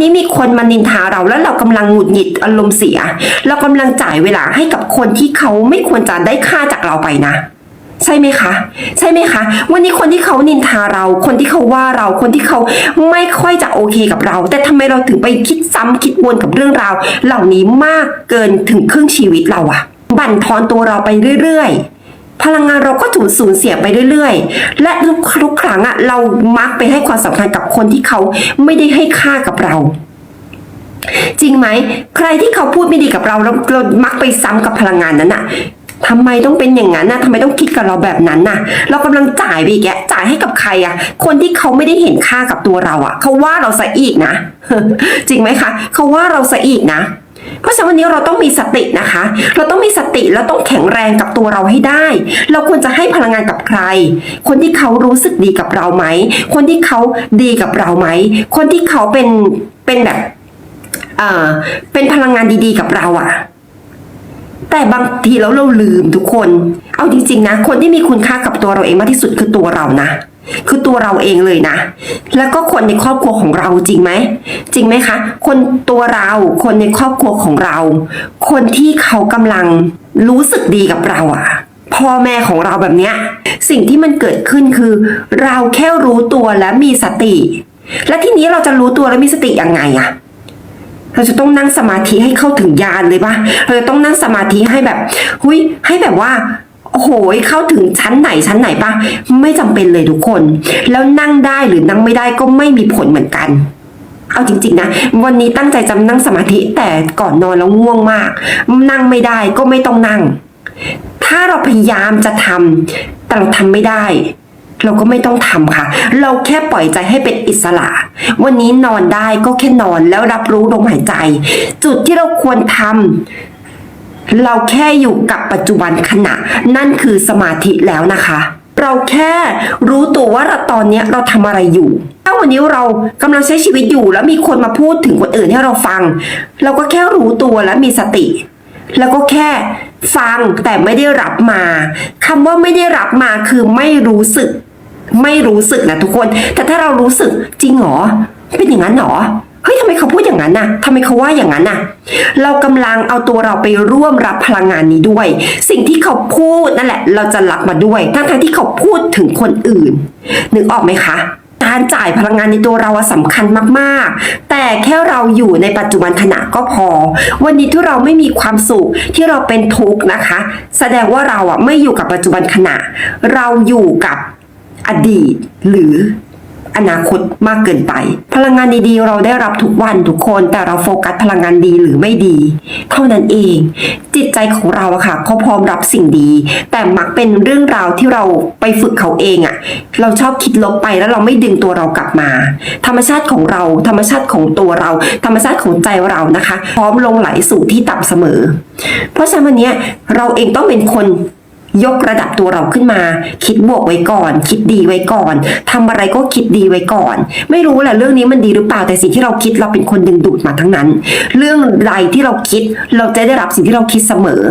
นี้มีคนมานินทาเราแล้วเรากำลังหงุดหงิดอารมณ์เสีย เรากำลังจ่ายเวลาให้กับคนที่เขาไม่ควรจะได้ค่าจากเราไปนะใช่ไหมคะ ใช่ไหมคะ วันนี้คนที่เขานินทาเรา คนที่เขาว่าเราคนที่เขาไม่ค่อยจะโอเคกับเรา แต่ทำไมเราถึงไปคิดซ้ำคิดวนกับเรื่องราว เหล่านี้มากเกินถึงครึ่งชีวิตเราอะบั่นทอนตัวเราไปเรื่อยๆ พลังงานเราก็ถูกสูญเสียไปเรื่อยๆ และทุกทุกครั้งอะเรามักไปให้ความสำคัญกับคนที่เขาไม่ได้ให้ค่ากับเรา จริงไหม ใครที่เขาพูดไม่ดีกับเราเราเรามักไปซ้ำกับพลังงานนั้นอะทำไมต้องเป็นอย่างนั้นนะทำไมต้องคิดกับเราแบบนั้นนะเรากำลังจ่ายไปอีกแกจ่ายให้กับใครอะคนที่เขาไม่ได้เห็นค่ากับตัวเราอะเขาว่าเราซะอีกนะ จริงไหมคะ เขาว่าเราซะอีกนะ เพราะฉะนั้นวันนี้เราต้องมีสตินะคะ เราต้องมีสติแล้วต้องแข็งแรงกับตัวเราให้ได้ เราควรจะให้พลังงานกับใคร คนที่เขารู้สึกดีกับเราไหม คนที่เขาดีกับเราไหม คนที่เขาเป็นเป็นแบบเอ่อเป็นพลังงานดีๆกับเราอะแต่บางทีแล้วเราลืมทุกคน เอาจริงๆนะ คนที่มีคุณค่ากับตัวเราเองมากที่สุดคือตัวเรานะคือตัวเราเองเลยนะ แล้วก็คนในครอบครัวของเราจริงไหม จริงไหมคะ คนตัวเรา คนในครอบครัวของเรา คนที่เขากำลังรู้สึกดีกับเราอะพ่อแม่ของเราแบบเนี้ย สิ่งที่มันเกิดขึ้นคือ เราแค่รู้ตัวและมีสติ และทีนี้เราจะรู้ตัวและมีสติยังไงอะเราจะต้องนั่งสมาธิให้เข้าถึงญาณเลยปะเราจะต้องนั่งสมาธิให้แบบ หุยให้แบบว่า โอ้โหเข้าถึงชั้นไหนชั้นไหนปะไม่จำเป็นเลยทุกคน แล้วนั่งได้หรือนั่งไม่ได้ก็ไม่มีผลเหมือนกันเอาจริงๆนะ วันนี้ตั้งใจจะนั่งสมาธิแต่ก่อนนอนแล้วง่วงมาก นั่งไม่ได้ก็ไม่ต้องนั่ง ถ้าเราพยายามจะทำแต่เราทำไม่ได้ เราก็ไม่ต้องทำค่ะ เราแค่ปล่อยใจให้เป็นอิสระ วันนี้นอนได้ก็แค่นอนแล้วรับรู้ลมหายใจ จุดที่เราควรทำ เราแค่อยู่กับปัจจุบันขณะ นั่นคือสมาธิแล้วนะคะ เราแค่รู้ตัวว่าเราตอนนี้เราทำอะไรอยู่ ถ้าวันนี้เรากำลังใช้ชีวิตอยู่ แล้วมีคนมาพูดถึงคนอื่นให้เราฟัง เราก็แค่รู้ตัวและมีสติ แล้วก็แค่ฟังแต่ไม่ได้รับมาคำว่าไม่ได้รับมาคือไม่รู้สึก ไม่รู้สึกนะทุกคน แต่ถ้าเรารู้สึกจริงหรอ เป็นอย่างนั้นหรอ มเขาพูดอย่างนั้นน่ะทำไมเขาว่าอย่างนั้นน่ะ เรากำลังเอาตัวเราไปร่วมรับพลังงานนี้ด้วย สิ่งที่เขาพูดนั่นแหละ เราจะรับมาด้วยทั้งทที่เขาพูดถึงคนอื่น นึกออกไหมคะการจ่ายพลังงานในตัวเราอะสำคัญมากๆ แต่แค่เราอยู่ในปัจจุบันขณะก็พอ วันนี้ที่เราไม่มีความสุขที่เราเป็นทุกข์นะคะ แสดงว่าเราอะไม่อยู่กับปัจจุบันขณะ เราอยู่กับอดีตหรือ อนาคตมากเกินไป พลังงานดีๆ เราได้รับทุกวันทุกคนแต่เราโฟกัสพลังงานดีหรือไม่ดี เท่านั้นเอง จิตใจของเราอะค่ะเขาพร้อมรับสิ่งดี แต่มักเป็นเรื่องราวที่เราไปฝึกเขาเองอะเราชอบคิดลบไปแล้วเราไม่ดึงตัวเรากลับมา ธรรมชาติของเรา ธรรมชาติของตัวเรา ธรรมชาติของใจเรานะคะ พร้อมลงไหลสู่ที่ต่ำเสมอ เพราะฉะนั้นวันเนี้ยเราเองต้องเป็นคน ยกระดับตัวเราขึ้นมา คิดบวกไว้ก่อน คิดดีไว้ก่อนทำอะไรก็คิดดีไว้ก่อน ไม่รู้แหละเรื่องนี้มันดีหรือเปล่าแต่สิ่งที่เราคิดเราเป็นคนดึงดูดมาทั้งนั้น เรื่องใดที่เราคิดเราจะได้รับสิ่งที่เราคิดเสมอ